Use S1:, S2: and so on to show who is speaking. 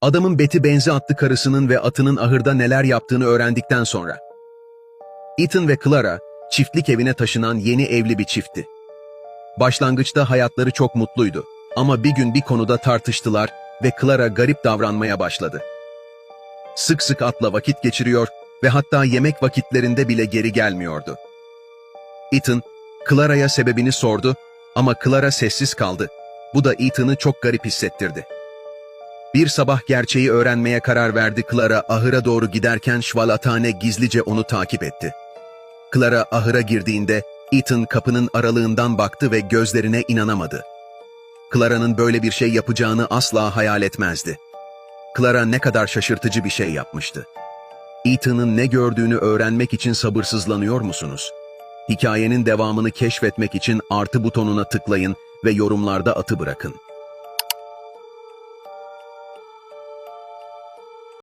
S1: adamın Betty benzi attı karısının ve atının ahırda neler yaptığını öğrendikten sonra. Ethan ve Clara, çiftlik evine taşınan yeni evli bir çiftti. Başlangıçta hayatları çok mutluydu ama bir gün bir konuda tartıştılar ve Clara garip davranmaya başladı. Sık sık atla vakit geçiriyor ve hatta yemek vakitlerinde bile geri gelmiyordu. Ethan, Clara'ya sebebini sordu ama Clara sessiz kaldı. Bu da Ethan'ı çok garip hissettirdi. Bir sabah gerçeği öğrenmeye karar verdi Clara ahıra doğru giderken şvalatane gizlice onu takip etti. Clara ahıra girdiğinde Ethan kapının aralığından baktı ve gözlerine inanamadı. Clara'nın böyle bir şey yapacağını asla hayal etmezdi. Clara ne kadar şaşırtıcı bir şey yapmıştı. Ethan'ın ne gördüğünü öğrenmek için sabırsızlanıyor musunuz? Hikayenin devamını keşfetmek için artı butonuna tıklayın ve yorumlarda atı bırakın.